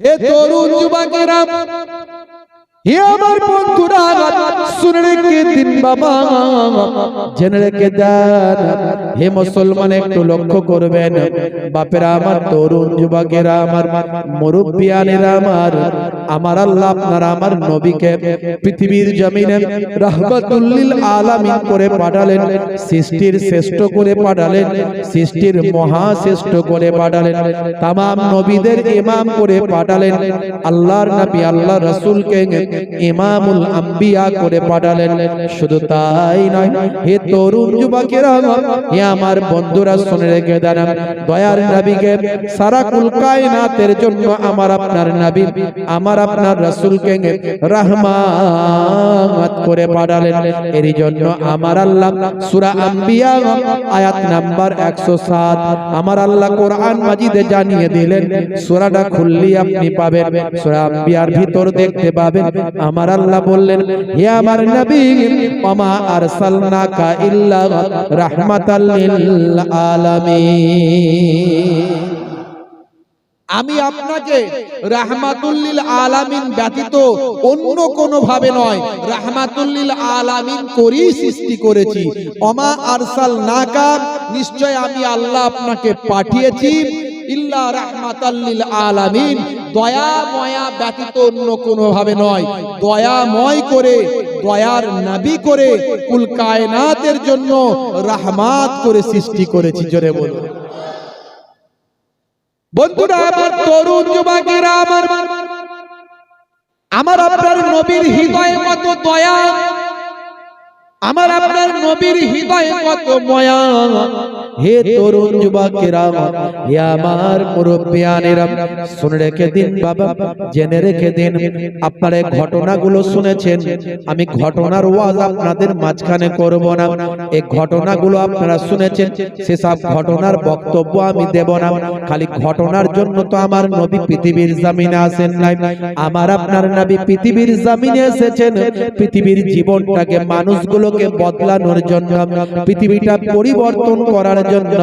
হে তরুণ যুবকেরা আমার বন্ধুরা, শুনে রেখে দিন বাবা, জেনে রেখে দেন। হে মুসলমান, একটু লক্ষ্য করবেন, বাপেরা আমার, তরুণ যুবকেরা আমার, মুরব্বিয়ানেরা আমার আমার আল্লাহ আপনার আমার নবীকে পৃথিবীর জমিনে রাহমাতুল্লিল আলামিন করে পাঠালেন, সৃষ্টির শ্রেষ্ঠ করে পাঠালেন, সৃষ্টির মহা শ্রেষ্ঠ করে পাঠালেন তাম নবীদের ইমাম করে পাঠালেন, আল্লাহর নবী আল্লাহ রসুলকে ইমামুল আম্বিয়া করে পাঠালেন। শুধু তাই নয়, হে তরুণ হে আমার বন্ধুরা, শুনে রেখে দেন দয়ার নবীকে সারা জন্য আমার আপনার নবী, আমার আপনার রহমাত করে পাঠালেন। এর জন্য আমার আল্লাহ সূরা আম্বিয়া আয়াত নাম্বার 107 আমার আল্লাহ কোরআন মাজিদে জানিয়ে দিলেন, সূরাটা খুললি আপনি পাবেন। সূরা আম্বিয়ার ভিতর দেখতে পাবেন আমার আল্লাহ বললেন, হে আমার নবী, ওমা আরসালনাকা ইল্লা রাহমাতাল লিল আলামিন আমি আপনাকে রাহমাতুল্লিল আলামিন ব্যতীত অন্য কোনো ভাবে নয় রাহমাতুল্লিল আলামিন করেই সৃষ্টি করেছি। অমা আরসাল নাকা নিশ্চয় আমি আল্লাহ আপনাকে পাঠিয়েছি। ইল্লা রাহমাতাল্লিল আলামিন দয়া ব্যতীত অন্য কোনো ভাবে নয়। দয়াময় করে, দয়ার নাবি করে কুল কায়নাতের জন্য রাহমাত করে সৃষ্টি করেছি, জোরে বলুন। বন্ধুরা, আমার তরুণ যুবকেরা, আমার আমার আপনার নবীর হৃদয়ে কত দয়া, আমার আপনার নবীর হৃদয়ে কত ময়া হে তরুণ যুবকেরা, হে আমার মুরব্বিয়ানেরা, শুনে রেখে দিন বাবা, জেনে রেখে দিন। আপনারা ঘটনাগুলো শুনেছেন, আমি ঘটনার ওয়াজ আপনাদের মাঝখানে করব না। এই ঘটনাগুলো আপনারা শুনেছেন, সেসব ঘটনার বক্তব্য আমি দেব না। খালি ঘটনার জন্য তো আমার নবী পৃথিবীর জামিনে আসেন নাই। আমার আপনার নবী পৃথিবীর জামিনে এসেছেন। পৃথিবীর জীবনটাকে, মানুষগুলোকে বদলানোর জন্য, পৃথিবীটা পরিবর্তন করার জন্য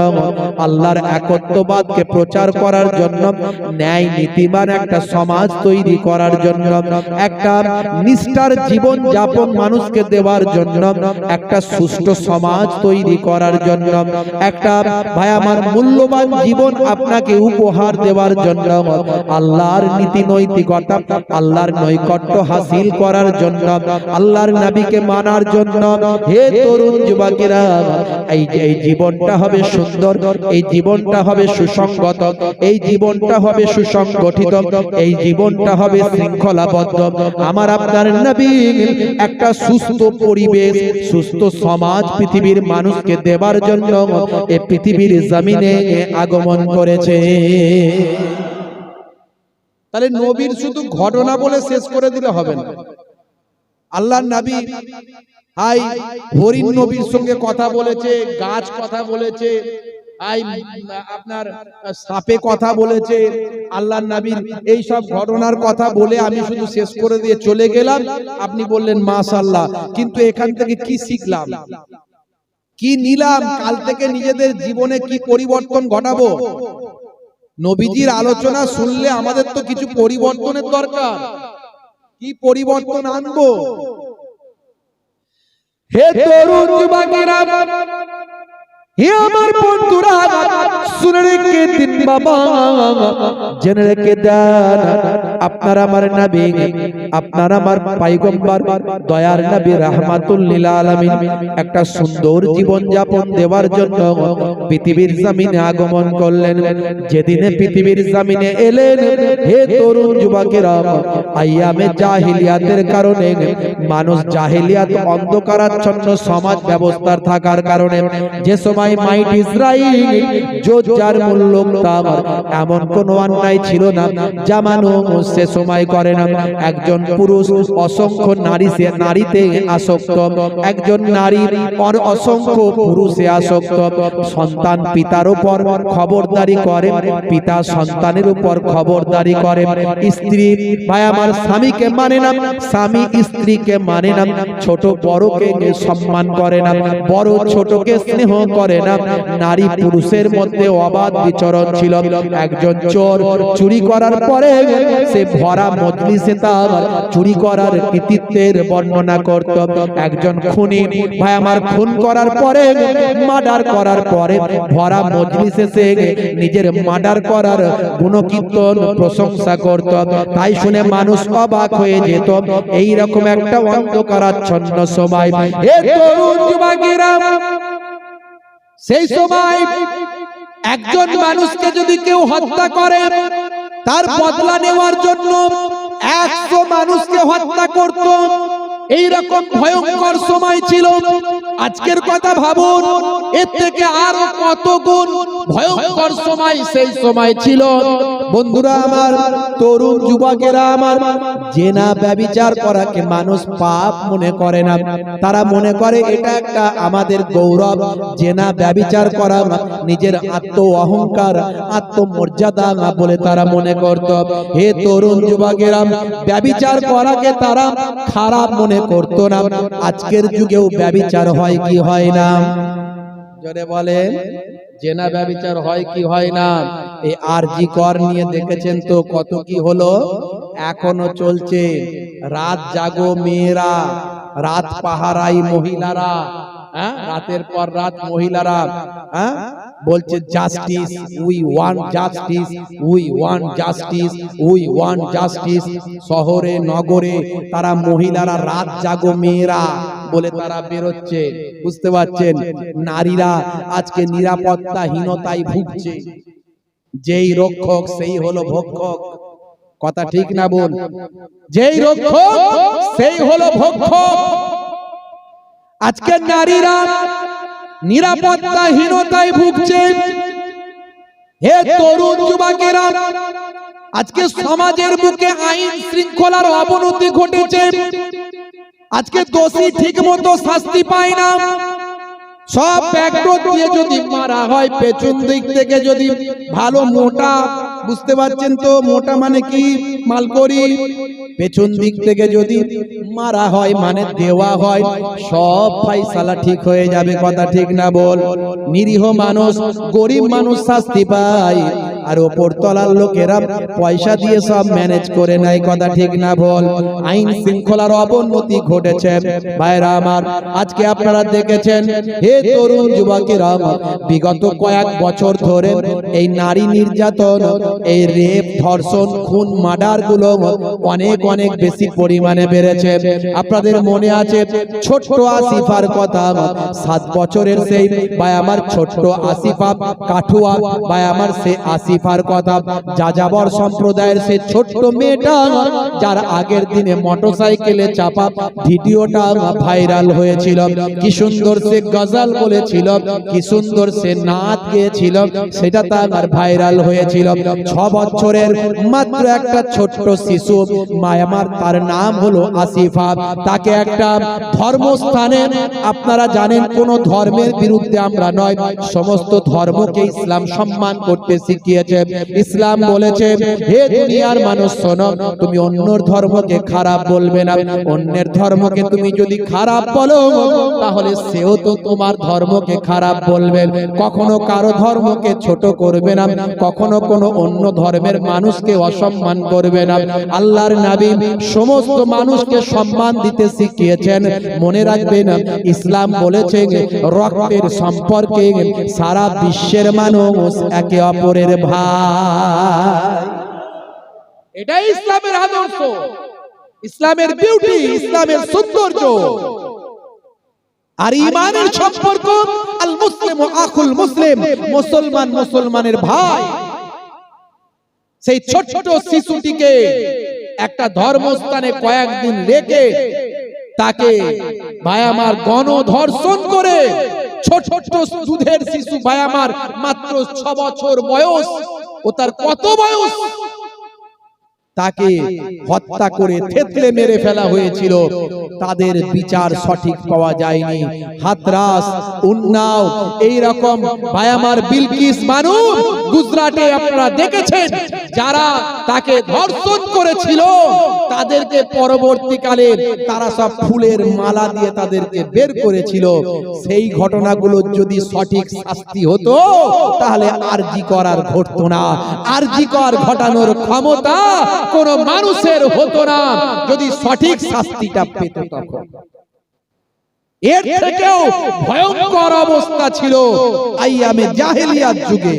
আল্লাহর একত্ববাদকে প্রচার করার জন্য, ন্যায় নীতিমান একটা সমাজ তৈরি করার জন্য, একটা নিষ্ঠার জীবন যাপন মানুষকে দেওয়ার জন্য, একটা সুষ্ঠু সমাজ তৈরি করার জন্য, একটা ভাই আমার মূল্যবান জীবন আপনাকে উপহার দেওয়ার জন্য, আল্লাহর নীতি নৈতিকতা, আল্লাহর নৈকট্য হাসিল করার জন্য, আল্লাহর নবীকে মানার জন্য, হে তরুণ যুবকেরা, এই যে জীবনটা হবে সুন্দর, এই জীবনটা হবে সুসংগত, এই জীবনটা হবে সুসংগঠিত, এই জীবনটা হবে শৃঙ্খলাবদ্ধ। আমার আপনার নবী একটা সুস্থ পরিবেশ, সুস্থ সমাজ পৃথিবীর মানুষকে দেবার জন্য এই পৃথিবীর জমিনে আগমন করেছে। তাহলে নবীর শুধু ঘটনা বলে শেষ করে দিলে হবে না। আল্লাহর নবী আই হরিণ নবীর সঙ্গে কথা বলেছে গাছ কথা বলেছে আই আপনার সাপে কথা বলেছে আল্লাহ নবীর এই সব ঘটনার কথা বলে আমি শুধু শেষ করে দিয়ে চলে গেলাম। আপনি বললেন মাশাআল্লাহ। কিন্তু এখান থেকে কি শিখলাম? কি নিলাম? কাল থেকে নিজেদের জীবনে কি পরিবর্তন ঘটাবো? নবীজির আলোচনা শুনলে আমাদের তো কিছু পরিবর্তনের দরকার কি পরিবর্তন আনব? হে তরুণ যুবকেরা, হে আমার বন্ধুরা দিন বাবা, জেনে দেন, আপনার আমার নবী, আপনার আমার পাইগম্বর, দয়ার নবী রাহমাতুল লিল একটা সুন্দর জীবন যাপন দেওয়ার জন্য পৃথিবীর জমিনে আগমন করলেন। যেদিনে পৃথিবীর জমিনে এলেন, হে তরুণ যুবকেরা আইয়ামে জাহিলিয়াতের কারণে মানুষ জাহিলিয়াত অন্ধকারাচ্ছন্ন সমাজ ব্যবস্থার থাকার কারণে যে সময় মাইট ইসরাইল যোজার মূল্য এমন কোন অন্যায় ছিল না যা মানুষ সে সময় করে না। একজন পুরুষ অসংখ্য নারী সে নারীতে আসক্ত। একজন নারী অর অসংখ্য পুরুষে আসক্ত। সন্তান পিতার উপর খবরদারি করে পিতা সন্তানের উপর খবরদারি করে। স্ত্রী ভাই আমার স্বামীকে মানে না স্বামী স্ত্রীকে দিনকে মানে না, ছোট বড়কে সম্মান করে না, বড় ছোটকে স্নেহ করে না। নারী পুরুষের মধ্যে অবাধ বিচরণ ছিল। একজন চোর চুরি করার পরে সে ভরা মজলিসে তার চুরি করার কৃতিত্বের বর্ণনা করত। একজন খুনি, ভাই, আমার খুন করার পরে, মার্ডার করার পরে ভরা মজলিসে সে নিজের মার্ডার করার গুণকীর্তন প্রশংসা করত। তাই শুনে মানুষ অবাক হয়ে যেত। এই রকম একটা অন্ধকারাচ্ছন্ন সময়। হে তরুণ সেই সময় একজন মানুষকে যদি কেউ হত্যা করে, তার বদলা নেওয়ার জন্য একশো মানুষকে হত্যা করত। এই রকম ভয়ঙ্কর সময় ছিল। আজকের কথা ভাবুন, এর থেকে আরও কত গুণ ভয়ঙ্কর সময় সেই সময় ছিল। বন্ধুরা আমার, তরুণ যুবকেরা আমার জেনা ব্যবিচার করাকে মানুষ পাপ মনে করে না। তারা মনে করে এটা একটা আমাদের গৌরব জেনা ব্যবিচার করা নিজের আত্ম অহংকার আত্মমর্যাদা না বলে তারা মনে করত। হে তরুণ যুবকেরা, ব্যবিচার করাকে তারা খারাপ মনে করত না। আজকের যুগেও ব্যবিচার হয় কি হয় না? জোরে বলেন জেনা ব্যবিচার হয় কি হয় না? এই আরজি কর নিয়ে দেখেছেন তো কত কি হলো? এখনও চলছে। রাত জাগো মেয়েরা, রাত পাহারাই মহিলারা হ্যাঁ? রাতের পর রাত মহিলারা হ্যাঁ? বলছে, justice we want justice we want justice we want justice শহরে, নগরে তারা মহিলারা, রাত জাগো মেয়েরা বলে তারা বেরোচ্ছে। বুঝতে পারছেন? নারীরা আজকে নিরাপত্তাহীনতায় ভুগছে। যেই রক্ষক সেই হলো ভক্ষক। কথা ঠিক না বল যেই রক্ষক সেই হলো ভক্ষক। আজকে নারীরা নিরাপত্তাহীনতায় ভুগছে। হে তরুণ যুবকেরা আজকে সমাজের বুকে আইন শৃঙ্খলার অবনতি ঘটেছে। আজকে দোষী ঠিক মতো শাস্তি পায় না। সব ব্যাকডোর দিয়ে যদি মারা হয়, পেছন দিক থেকে যদি ভালো মোটা, বুঝতে পারছেন তো? মোটা মানে কি? মালকরি পেছন দিক থেকে যদি মারা হয় মানে দেওয়া হয়, সব ফাইসালা ঠিক হয়ে যাবে, কথা ঠিক না বল। নিরীহ মানুষ, গরিব মানুষ শাস্তি পায়, আর ওপর তলার লোকেরা পয়সা দিয়ে সব ম্যানেজ করে নেয়, কথা ঠিক না বল। আইন শৃঙ্খলার অবনতি ঘটেছে। ভাইরা আমার, আজকে আপনারা দেখেছেন, হে তরুণ যুবকেরা বিগত কয়েক বছর ধরে এই নারী নির্যাতন, এই রেপ, ধর্ষণ, খুন মার্ডারগুলো অনেক অনেক বেশি পরিমাণে বেড়েছে। আপনাদের মনে আছে ছোট্ট আসিফার কথা? সাত বছরের সেই বা আমার ছোট্ট আসিফা কাঠুয়া বা আমার সে আসিফার কথা। যাযাবর সম্প্রদায়ের সে ছোট্ট মেয়েটা, যার আগের দিনে মোটরসাইকেলে চাপা ভিডিওটা ভাইরাল হয়েছিল। কি সুন্দর সে গজল বলেছিল, কি সুন্দর সে নাচ গেয়েছিল, সেটা তার ভাইরাল হয়েছিল। ছ বছরের মাত্র একটা ছোট্ট শিশু মায়ামার তার নাম হলো আসিফা তাকে একটা ধর্মস্থানে, আপনারা জানেন কোন ধর্মের বিরুদ্ধে আমরা নয়, সমস্ত ধর্মকে ইসলাম সম্মান করতে শিখিয়েছে। ইসলাম বলেছে, হে দুনিয়ার মানুষ, শোনো, তুমি অন্যর ধর্মকে খারাপ বলবে না। অন্যের ধর্মকে তুমি যদি খারাপ বলো, তাহলে সেও তো তোমার ধর্মকে খারাপ বলবে। কখনো কারও ধর্মকে ছোট করবে না, কখনো কোনো অন্য ধর্মের মানুষকে অসম্মান করবে না। আল্লাহর নাবী সমস্ত মানুষকে সম্মান দিতে শিখিয়েছেন। মনে রাখবেন, ইসলাম বলেছে রক্তের সম্পর্কে সারা বিশ্বের মানুষ একে অপরের ভাই। এটাই ইসলামের আদর্শ। ইসলামের বিউটি ইসলামের সৌন্দর্য। আর ইমানের সম্পর্ক আল মুসলিম আখুল মুসলিম মুসলমান মুসলমানের ভাই। সেই ছোট ছোট শিশুটিকে একটা ধর্মস্থানে কয়েকদিন রেখে তাকে ভাই আমার গণধর্ষণ করে ছোট ছোট দুধের শিশু ভাই আমার মাত্র ছ বছর বয়স। ও তার কত বয়স? তাকে হত্যা করে থেতলে মেরে ফেলা হয়েছিল। তাদের বিচার সঠিক পাওয়া যায়নি। হাতরাস উন্নাও এই রকম ভাই বিলকিস মানুষ গুজরাটে আপনারা দেখেছেন, যারা তাকে ধর্ষণ করেছিল, তাদেরকে পরবর্তীকালে তারা সব ফুলের মালা দিয়ে তাদেরকে বের করেছিল। সেই ঘটনাগুলো যদি সঠিক শাস্তি হতো, তাহলে আরজি করার ঘটতো না। আরজি কর ঘটানোর ক্ষমতা কোন মানুষের হতো না। যদি সঠিক শাস্তিটা পেত তখন। এর থেকেও ভয়ঙ্কর অবস্থা ছিল আইয়ামে জাহেলিয়াত যুগে।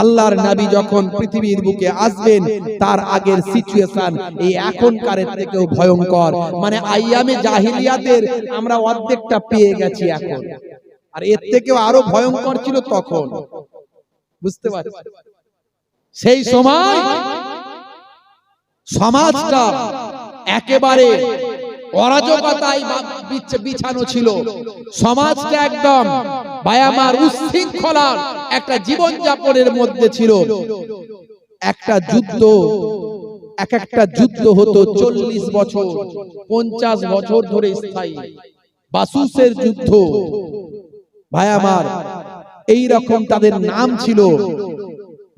আল্লাহর নবী যখন পৃথিবীর বুকে আসবেন, তার আগের সিচুয়েশন এই এখনকারের থেকেও ভয়ঙ্কর। মানে আইয়ামে জাহিলিয়াতের আমরা অর্ধেকটা পেয়ে গেছি এখন। আর এর থেকেও আরও ভয়ঙ্কর ছিল তখন। বুঝতে পারছি সেই সময় সমাজটা একেবারে অরাজকতায় বিছানো ছিল। সমাজটা একদম একটা জীবনযাপনের মধ্যে ছিল। একটা যুদ্ধ, এক একটা যুদ্ধ হতো চল্লিশ বছর, পঞ্চাশ বছর ধরে স্থায়ী। বাসুসের যুদ্ধ। ভাই আমার এই রকম তাদের নাম ছিল।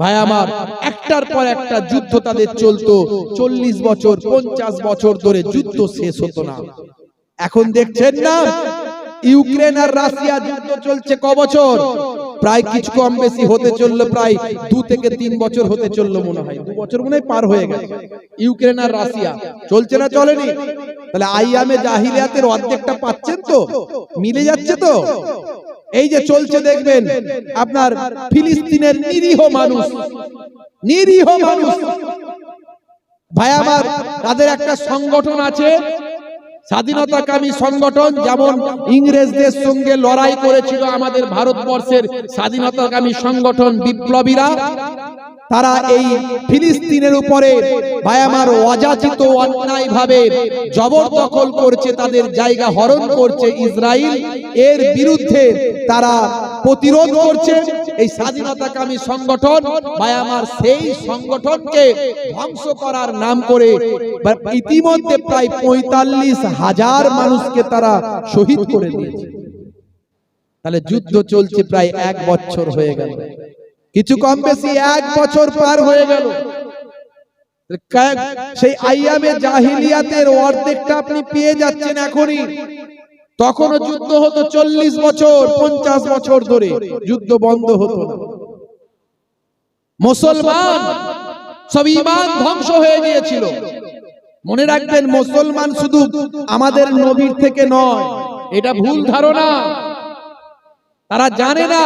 ভাই আমার, একটার পর একটা যুদ্ধ তাদের চলতো। চল্লিশ বছর, পঞ্চাশ বছর ধরে যুদ্ধ শেষ হতো না। এখন দেখছেন না, ইউক্রেন আর রাশিয়া যুদ্ধ চলছে ক বছর? প্রায় কিছু কম বেশি হতে চলল প্রায় দু থেকে তিন বছর হতে চলল মনে হয়। দু বছর মনে হয় পার হয়ে গেছে। ইউক্রেন আর রাশিয়া। চলছে না চলেনি? তাহলে আইয়ামে জাহিলিয়াতের অর্ধেকটা পাচ্ছেন তো? মিলে যাচ্ছে তো? এই যে চলছে দেখবেন, আপনার ফিলিস্তিনের নিরীহ মানুষ। নিরীহ মানুষ। ভাই, আমার তাদের একটা সংগঠন আছে স্বাধীনতাকামী সংগঠন যেমন ইংরেজদের সঙ্গে লড়াই করেছিল আমাদের ভারতবর্ষের স্বাধীনতাকামী সংগঠন বিপ্লবীরা তারা এই ফিলিস্তিনের উপরে ভায়ামার আমার অযাচিত অন্যায় ভাবে জবরদখল করছে তাদের জায়গা হরণ করছে ইসরায়েল এর বিরুদ্ধে তারা প্রতিরোধ করছে। এই স্বাধীনতাকামী সংগঠন আমার সেই সংগঠনকে ধ্বংস করার নাম করে ইতিমধ্যে প্রায় পঁয়তাল্লিশ হাজার মানুষকে তারা শহীদ করে দিয়েছে। তাহলে যুদ্ধ চলছে প্রায় এক বছর হয়ে গেল। কিছু কম বেশি এক বছর পার হয়ে গেল। সেই আইয়ামে জাহিলিয়াতের অর্ধেকটা আপনি পেয়ে যাচ্ছেন এখনই। তখনও যুদ্ধ হতো চল্লিশ বছর পঞ্চাশ বছর ধরে। যুদ্ধ বন্ধ হতো না। মুসলমান সব ইমান ধ্বংস হয়ে গিয়েছিল। মনে রাখবেন মুসলমান শুধু আমাদের নবীর থেকে নয় এটা ভুল ধারণা। তারা জানে না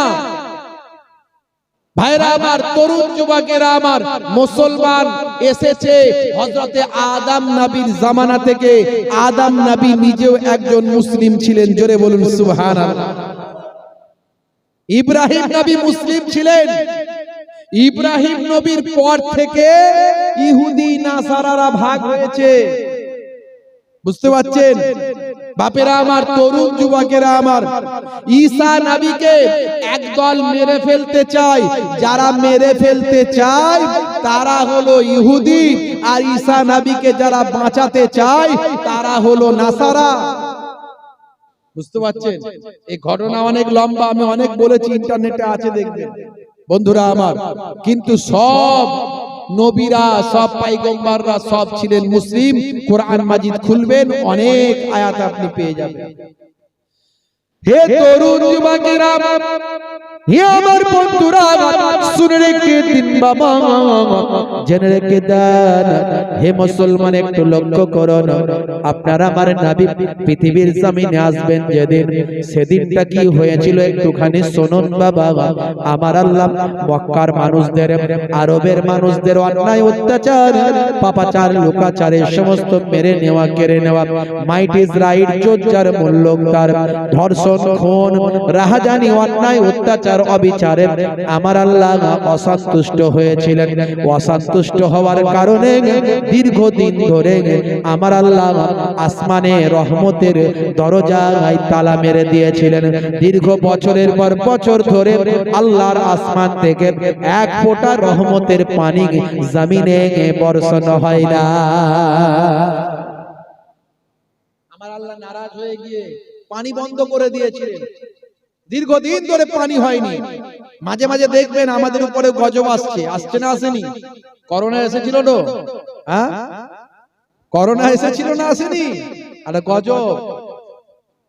ভাইরা আমার তরুণ যুবকেরা আমার মুসলমান এসেছে হজরতে আদাম নবীর জামানা থেকে। আদম নবী নিজেও একজন মুসলিম ছিলেন, জোরে বলুন সুবহান ইব্রাহিম নবী মুসলিম ছিলেন। ইব্রাহিম নবীর পর থেকে ইহুদি, নাসারারা ভাগ হয়েছে। বুঝতে পারছেন? বাপেরা আমার, তরুণ যুবকেরা আমার, ঈসা নাবিকে একদল মেরে ফেলতে চায় যারা মেরে ফেলতে চায়, তারা হলো ইহুদি। আর ঈসা নবীকে যারা বাঁচাতে চায়, তারা হলো নাসারা। বুঝতে পারছেন? এই ঘটনা অনেক লম্বা, আমি অনেক বলেছি, ইন্টারনেটে আছে দেখবেন। বন্ধুরা আমার, কিন্তু সব নবীরা সব পাইগম্বাররা সব ছিলেন মুসলিম। কোরআন মাজিদ খুলবেন, অনেক আয়াত আপনি পেয়ে যাবেন। হে তরুণ যুবকেরা আমার বন্ধুরা, শুনে রেখে দিন বাবা। জেনে রেখে দেন, হে মুসলমান, একটু লক্ষ্য করুন। আপনারা আমার নবী, পৃথিবীর জমিনে আসবেন যেদিন, সেদিনটা কি হয়েছিল একটুখানি শুনুন বাবা। আমার আল্লাহ মক্কার মানুষদের, আরবের মানুষদের অন্যায়, অত্যাচার, পাপাচার লোকাচারের সমস্ত মেরে নেওয়া, কেড়ে নেওয়া মাইট ইজ রাইট চোদ্দার মূল্যকার ধর্ষণ, খুন, রাহাজানি, অন্যায়, অত্যাচার অবিচারে আমার আল্লাহ অসন্তুষ্ট হয়েছিলেন। অসন্তুষ্ট হওয়ার কারণে দীর্ঘদিন ধরে আমার আল্লাহ আসমানে রহমতের দরজায় তালা মেরে দিয়েছিলেন। দীর্ঘ বছরের পর বছর ধরে আল্লাহর আসমান থেকে এক ফোঁটা রহমতের পানি জমিনে বর্ষণ হয় না। আমার আল্লাহ নারাজ হয়ে গিয়ে পানি বন্ধ করে দিয়েছিলেন। দীর্ঘদিন ধরে পানি হয়নি। মাঝে মাঝে দেখবেন আমাদের উপরে গজব আসছে। আসছে না আসেনি? করোনা এসেছিল তো। হ্যাঁ? করোনা এসেছিল না আসেনি? আরে গজব।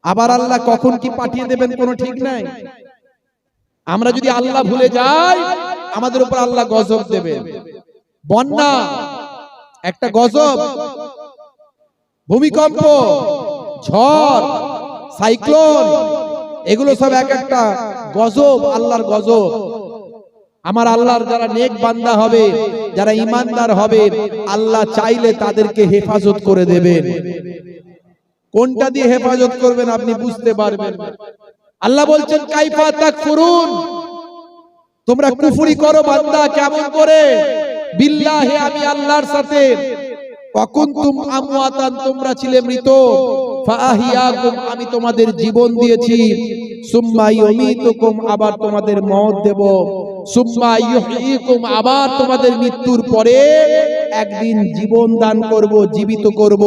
আবার আল্লাহ কখন কি পাঠিয়ে দেবেন কোনো ঠিক নাই। আমরা যদি আল্লাহ ভুলে যাই, আমাদের উপর আল্লাহ গজব দেবেন বন্যা, একটা গজব। ভূমিকম্প, ঝড়, সাইক্লোন। এগুলো সব এক একটা গজব, আল্লাহর গজব। আমার আল্লাহর যারা নেক বান্দা হবে, যারা ইমানদার হবে, আল্লাহ চাইলে তাদেরকে হেফাজত করে দেবেন। কোনটা দিয়ে হেফাজত করবেন আপনি বুঝতে পারবেন আল্লাহ বলছেন, কাইফা তাকফুরুন। তোমরা কুফরি করো বান্দা, কেমন করে? বিল্লাহে আমি আল্লাহর সাথে অকুন্তুম আমওয়াতান, তোমরা ছিলে মৃত। ফাহিয়াকুম আমি তোমাদের জীবন দিয়েছি। সুম্মা ইউমিতুকুম, আবার তোমাদের মওত দেব। আবার তোমাদের মৃত্যুর পরে একদিন জীবন দান করব, জীবিত করব।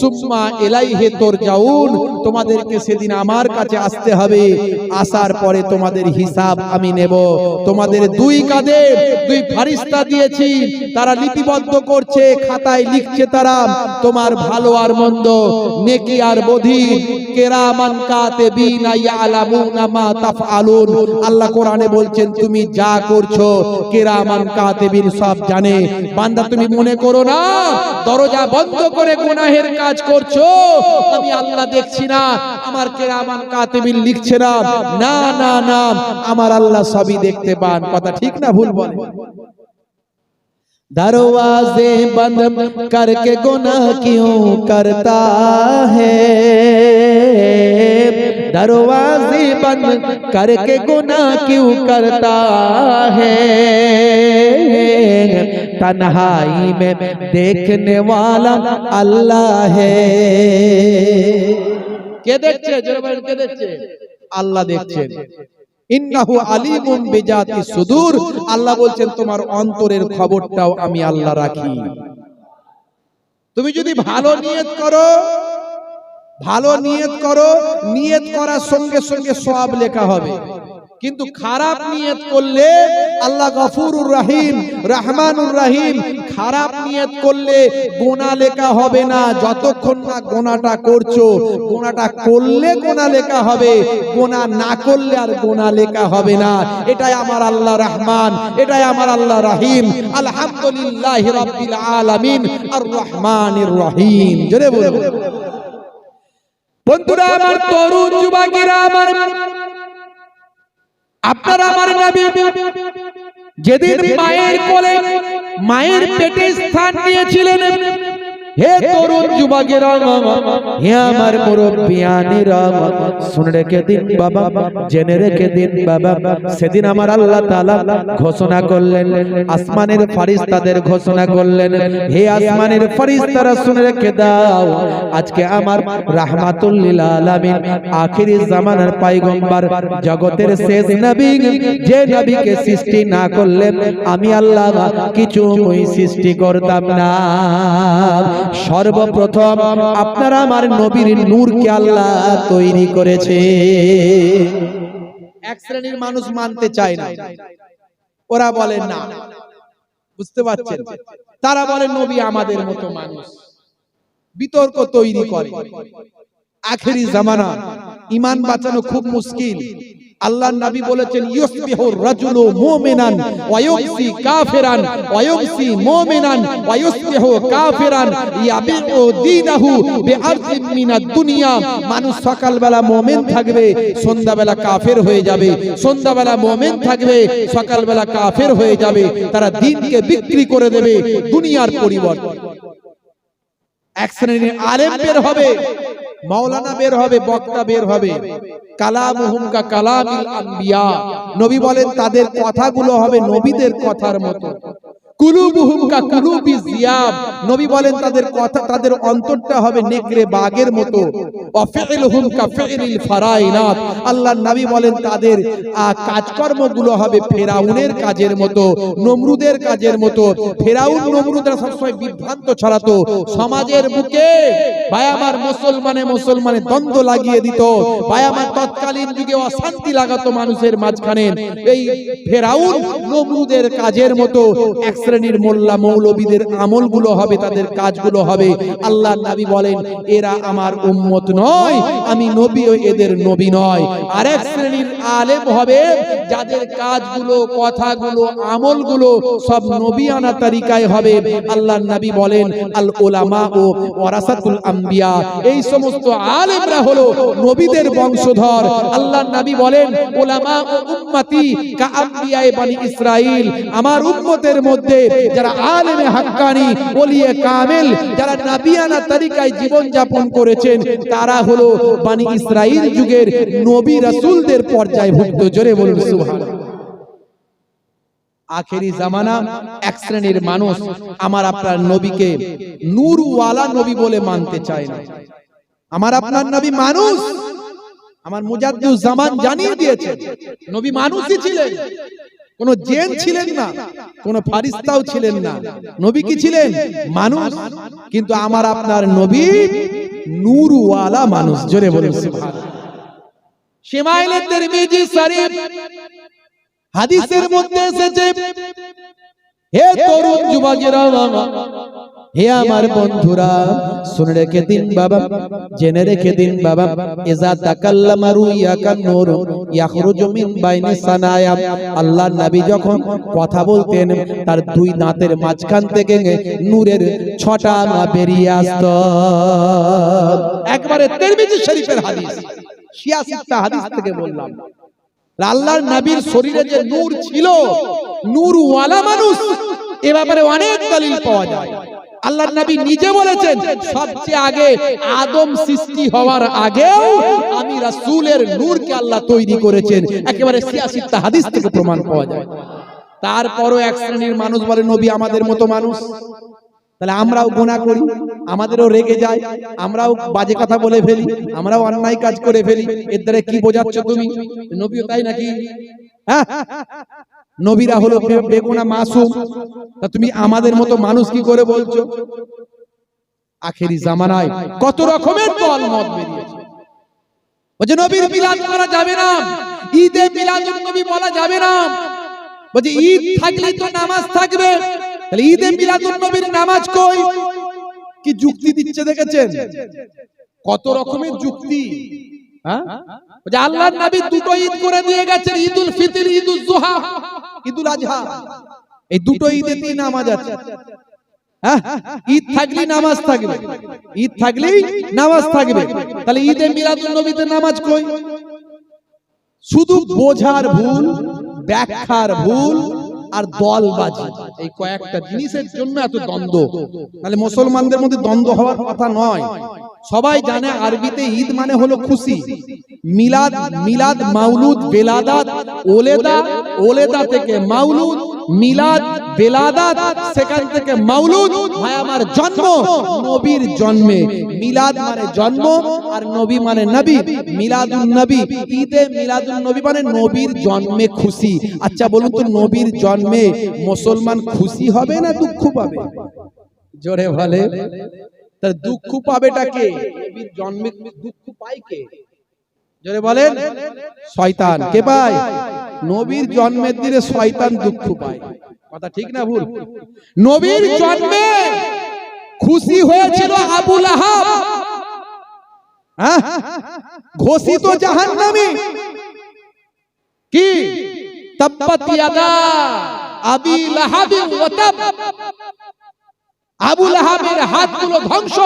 সুম্মা এলাইহে তুরজাউন, তোমাদেরকে সেদিন আমার কাছে আসতে হবে। আসার পরে তোমাদের হিসাব আমি নেব। তোমাদের দুই কাঁধে দুই ফারিস্তা দিয়েছি, তারা লিপিবদ্ধ করছে, খাতায় লিখছে তারা, তোমার ভালো আর মন্দ, নেকি আর বধি, কেরামান কাতিবিনা ইয়ালামুনা মা তাফআলুন। আল্লাহ কোরআনে বলছেন, তুমি যা করছো কেরামান কাতিবিন সব জানে বান্দা তুমি মনে করো না দরজা বন্ধ করে গুনাহের কাজ করছো আমি আল্লাহ দেখছি না আমার কেরামান কাতিবিন লিখছে না না না না আমার আল্লাহ সবই দেখতে পান কথা ঠিক না ভুল বলে दरवाजे बंद करके गुनाह क्यों करता है दरवाजे बंद करके गुनाह क्यों करता है तन्हाई में देखने वाला अल्लाह है কে দেখছে জোরে বলেন, কে দেখছে আল্লাহ দেখছেন ইন্নাহু আলিমুন বিজাতি সুদূর আল্লাহ বলছেন তোমার অন্তরের খবরটাও আমি আল্লাহ রাখি তুমি যদি ভালো নিয়ত করো ভালো নিয়ত করো, নিয়ত করার সঙ্গে সঙ্গে সব লেখা হবে। কিন্তু খারাপ নিয়ত করলে আল্লাহ গফুরুর রহিম, রহমানুর রহিম, খারাপ নিয়ত করলে গোনা লেখা হবে না। যতক্ষণ না গোনাটা করছ, গোনাটা করলে গোনা লেখা হবে, গোনা না করলে আর গোনা লেখা হবে না। এটাই আমার আল্লাহ রহমান, এটাই আমার আল্লাহ রহিম। আলহামদুলিল্লাহ রাব্বিল আলামিন, আর রহমানির রহিম। জোরে বলো বন্ধুরা, আমার তরুণ যুবকেরা, আমার আপনারা, আমার নবী, যেদিন মায়ের কোলে, মায়ের পেটে স্থান নিয়েছিলেন হে তরুণ যুবকেরা, হে আমার মুরব্বিয়ানেরা শুনে রেখে দিন বাবা, জেনে রেখে দিন বাবা। সেদিন আমার আল্লাহ তাআলা ঘোষণা করলেন, আসমানের ফারিস্তাদের ঘোষণা করলেন, হে আসমানের ফারিস্তারা শুনে রেখে দাও, আজকে আমার রাহমাতুল লিল আলামিন আখিরি জামানার পয়গম্বর জগতের শেষ নবী, যে নবীকে সৃষ্টি না করলেন, আমি আল্লাহ কিছু সৃষ্টি করতাম না। সর্বপ্রথম আপনারা আমার নবীর নূরকে আল্লাহ তৈরি করেছে। এক শ্রেণির মানুষ মানতে চায় না। ওরা বলে, না। বুঝতে পারছেন? তারা বলে, নবী আমাদের মতো মানুষ। বিতর্ক তৈরি করে। আখেরি জামানা, ইমান বাঁচানো খুব মুশকিল। আল্লাহর নবী বলেছেন ইউসবিহু রাজুলু মুমিনান ওয়া ইউমসি কাফিরান ওয়া ইউমসি মুমিনান ওয়া ইউসবিহু কাফিরান ইয়াবিউ দীনাহু বিআরদিন মিনাদ দুনিয়া মানুষ সকালবেলা মুমিন থাকবে সন্ধ্যাবেলা কাফের হয়ে যাবে সন্ধ্যাবেলা মুমিন থাকবে সকালবেলা কাফের হয়ে যাবে তারা দিনকে বিক্রি করে দেবে দুনিয়ার পরিবর্তে এক শ্রেণির আলেম বের হবে, মাওলানা বের হবে, বক্তা বের হবে। কালামুহুমকা কালামিল আম্বিয়া। নবী বলেন, তাদের কথাগুলো হবে নবীদের কথার মতো। বিভ্রান্ত ছড়াতো। সমাজের বুকে আমার মুসলমানে মুসলমানে দ্বন্দ্ব লাগিয়ে দিত। ভাই আমার তৎকালীন যুগে অশান্তি লাগাতো মানুষের মাঝখানে। এই ফেরাউন নমরুদের কাজের মতো শ্রেণির মোল্লা মৌলবীদের আমলগুলো হবে, তাদের কাজগুলো হবে। আল্লাহ নবী বলেন, এরা আমার উম্মত নয়, আমি নবী ও এদের নবী নয়। আর এক শ্রেণির আলেম হবে, যাদের কাজগুলো, কথাগুলো, আমলগুলো সব নবিয়ানা তরিকায় হবে। আল্লাহ নবী বলেন, আল ওলামা ও ওয়ারাসাতুল আম্বিয়া এই সমস্ত আলেমরা হলো নবীদের বংশধর। আল্লাহ নবী বলেন ওলামা ও উম্মতি কা আম্বিয়ায়ে বানি ইসরাইল আমার উম্মতের মধ্যে যারা আলেমে হাক্কানি, ওলিয়ে কামেল, যারা নবিয়ানা তরিকায় জীবন যাপন করেছেন, তারা হলো বানি ইসরাইল যুগের নবী রাসূলদের পর্যায়ভুক্ত। জোরে বলুন, সুবহানাল্লাহ। আখেরি জামানা এক শ্রেণির মানুষ, আমার আপনার নবীকে নূরওয়ালা নবী বলে মানতে চায় না। আমার আপনার নবী মানুষ। আমার মুজাদ্দুজ জামান জানিয়ে দিয়েছে নবী মানুষই ছিলেন। কোন জেন ছিলেন না, কোন ফারিস্তাও ছিলেন না। নবী কি ছিলেন? মানুষ। কিন্তু আমার আপনার নবী নূরওয়ালা মানুষ, জোরে বলুন সুবহান তিরমিজি শরীফ হাদিসের মধ্যে এসেছে, হে তরুণ যুবকেরা হে আমার বন্ধুরা, শুনে রেখে দিন বাবা, জেনে রেখে দিন বাবা বাইনি সানায়া। আল্লাহর নবী যখন কথা বলতেন, তার দুই দাঁতের মাঝখান থেকে নূরের ছটা আঙা বেরিয়ে আসতো। একবারে তিরমিজি শরীফের হাদিস হাদিস থেকে বললাম। আল্লাহর নবীর শরীরে যে নূর ছিল, নূরওয়ালা মানুষ, এ ব্যাপারে অনেক দলিল পাওয়া যায়। আল্লাহর নবী নিজে বলেছেন, সবচেয়ে আগে আদম সৃষ্টি হওয়ার আগেও আমি রাসূলের নূরকে আল্লাহ তৈরি করেছেন। একেবারে সিয়াসিত্তা হাদিস থেকে প্রমাণ পাওয়া যায়। তারপরও এক শ্রেণির মানুষ বলে, নবী আমাদের মতো মানুষ। তাহলে আমরাও গোনা করি, আমাদেরও রেগে যায় আমরাও বাজে কথা বলে ফেলি, আমরাও অন্যায় কাজ করে ফেলি। এর দ্বারা কি বোঝাচ্ছ তুমি? নবীও তাই নাকি? হ্যাঁ? নবীরা হলো বেগুনা মাসুম? তা তুমি আমাদের মতো মানুষ কি করে বলছো? আখেরি জামানায় কত রকমের দল মত বেরিয়েছে। বলছে, নবীর মিলাদ করা যাবে না। ঈদে মিলাদুন নবী বলা যাবে না। বলছে, ঈদ থাকলে তো নামাজ থাকবে। তাহলে ঈদে মিলাদুন নবীর নামাজ কই? কি যুক্তি দিচ্ছে দেখেছেন? কত রকমের যুক্তি। হ্যাঁ? বলছে, আল্লাহর নবী দুটো ঈদ করে দিয়ে গেছেন, ঈদুল ফিতর, ঈদুল জুহা। ঈদুল আজহা। এই দুটো ঈদেতেই নামাজ আছে। হ্যাঁ? ঈদ নামাজ থাকবে। ঈদ থাকলেই নামাজ থাকবে। তাহলে ঈদে মিলাদুল নবীতে নামাজ কই? শুধু বোঝার ভুল ব্যাখ্যার ভুল আর দলবাজি এই কয়েকটা জিনিসের জন্য এত দ্বন্দ্ব। তাহলে মুসলমানদের মধ্যে দ্বন্দ্ব হওয়ার কথা নয়। সবাই জানে আরবিতে ঈদ মানে হলো খুশি। মিলাদ মিলাদ মাউলুদ, বেলাদাত, ওলেদা ওলেদা থেকে মাউলুদ, মিলাদ, বেলাদাত, সেখান থেকে মাউলুদ। ভাই, আমার জন্ম নবীর জন্মে। মিলাদ মানে জন্ম আর নবী মানে নবী। মিলাদুন নবী। ঈদে মিলাদুন নবী মানে নবীর জন্মে খুশি। আচ্ছা বলুন তো নবীর জন্মে মুসলমান খুশি হবে না দুঃখ পাবে? জোরে বলে। তার দুঃখ পাবেটা কে? নবীর জন্মে দুঃখ পায় কে? জোরে বলেন শয়তান। কে পায়? নবীর জন্মের দিনে শয়তান দুঃখ পায়। কথা ঠিক না ভুল? নবীর জন্মে খুশি হয়েছিল হ্যাঁ? ঘোষিত জাহান্নামী। কি? তাব্বাত ইয়াদা আবি লাহাবি ওয়া তাব। আবু লাহাবের হাতগুলো ধ্বংস।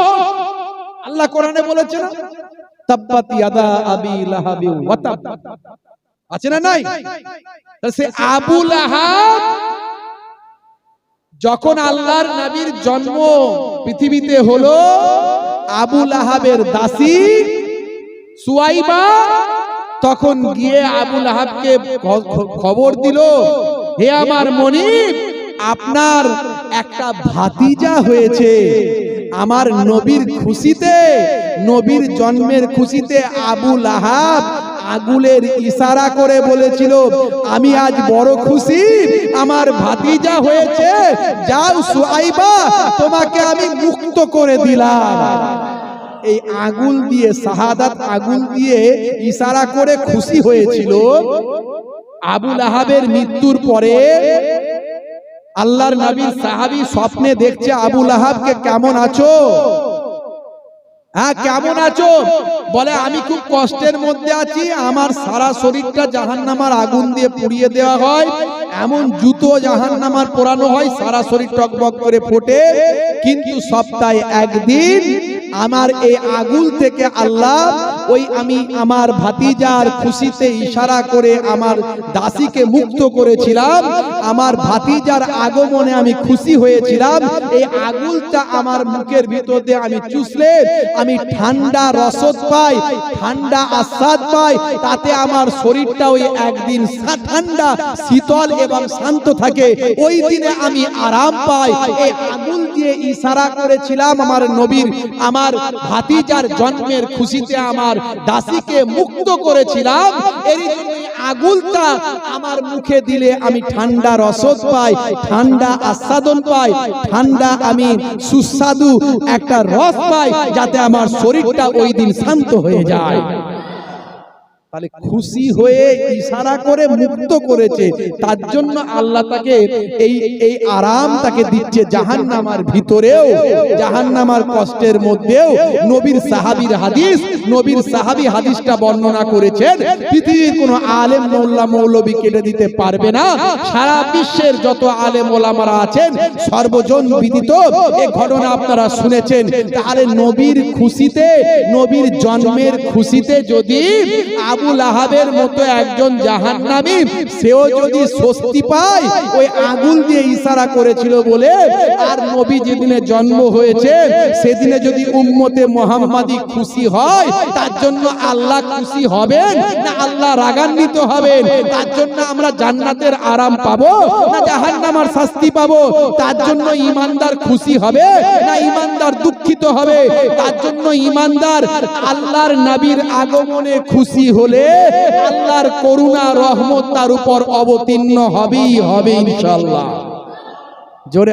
আল্লাহ কোরআনে বলেছে না আছে না নাই? সে আবু লাহাব যখন আল্লাহর নবীর জন্ম পৃথিবীতে হলো, আবু লাহাবের দাসী সুয়াইবা তখন গিয়ে আবু লাহাবকে খবর দিল, হে আমার মনিব, আপনার একটা ভাতিজা হয়েছে। আমার নবীর খুশিতে নবীর জন্মের খুশিতে আবু লাহাব আগুলের ইশারা করে বলেছিল আমি আজ বড় খুশি আমার ভাতিজা হয়েছে যাও সুআইবা তোমাকে আমি মুক্ত করে দিলাম। এই আগুন দিয়ে শাহাদাত আগুন দিয়ে ইশারা করে খুশি হয়েছিল আবুল আহাবের মৃত্যুর পরে। আল্লাহর নবীর সাহাবী স্বপ্নে দেখছে আবুল আহাবকে কেমন আছো? হ্যাঁ কেমন আছো? বলে আমি খুব কষ্টের মধ্যে আছি। আমার সারা শরীরটা জাহান্নামার আগুন দিয়ে পুড়িয়ে দেওয়া হয়। এমন জুতো জাহান্নামার পোড়ানো হয় সারা শরীর টকবক করে ফোটে। কিন্তু সপ্তাহে একদিন আমার এই আগুন থেকে আল্লাহ ওই আমি আমার ভাতিজার খুশিতে ইশারা করে আমার দাসীকে মুক্ত করেছিলাম, আমার ভাতিজার আগমনে আমি খুশি হয়েছিলাম, এই আগুলটা আমার মুখের ভিতর দিয়ে আমি চুষলে, আমি ঠান্ডা রসদ পাই, ঠান্ডা আস্বাদ পাই, তাতে আমার শরীরটা ওই একদিন ঠান্ডা, শীতল এবং শান্ত থাকে, ওই দিনে আমি আরাম পাই, এই আগুন দিয়ে ইশারা করেছিলাম আমার নবীর, আমার ভাতিজার জন্মের খুশিতে আমার দাসীকে মুক্ত করেছিলাম, এর জন্য আগুলটা আমার মুখে দিলে আমি ঠান্ডা রসদ পাই, ঠান্ডা আস্বাদন পাই, ঠান্ডা আমি সুস্বাদু একটা রস পাই, যাতে আমার শরীরটা ওই দিন শান্ত হয়ে যায়। তাহলে খুশি হয়ে ইশারা করে মুক্ত করেছে। তার জন্য আল্লাহ তাকে এই এই আরাম তাকে দিচ্ছে জাহান্নামার ভিতরেও জাহান্নামার কষ্টের মধ্যেও। নবীর সাহাবীর হাদিস, নবীর সাহাবী হাদিসটা বর্ণনা করেছেন, পৃথিবীর কোনো আলেম মোল্লা মৌলবী কেটে দিতে পারবে না। সারা বিশ্বের যত আলেম ওলামারা আছেন, সর্বজন বিদিত এই ঘটনা আপনারা শুনেছেন। তাহলে নবীর খুশিতে, নবীর জন্মের খুশিতে যদি আবুল আহাবের মতো একজন জাহান্নামী, সেও যদি স্বস্তি পায়, ওই আগুন দিয়ে ইশারা করেছিল বলে আর নবী যেদিনে জন্ম হয়েছে, সেদিনে যদি উম্মতে মোহাম্মদী খুশি হয়, তার জন্য আল্লাহ খুশি হবেন না আল্লাহ রাগান্বিত হবেন? তার জন্য আমরা জান্নাতের আরাম পাবো না জাহান্নামার শাস্তি পাবো? তার জন্য ইমানদার খুশি হবে না ইমানদার দুঃখিত হবে? তার জন্য ইমানদার আল্লাহর নবীর আগমনে খুশি হলে আল্লাহর করুণা রহমত তার উপর অবতীর্ণ হবেই হবে ইনশাল্লাহ জোরে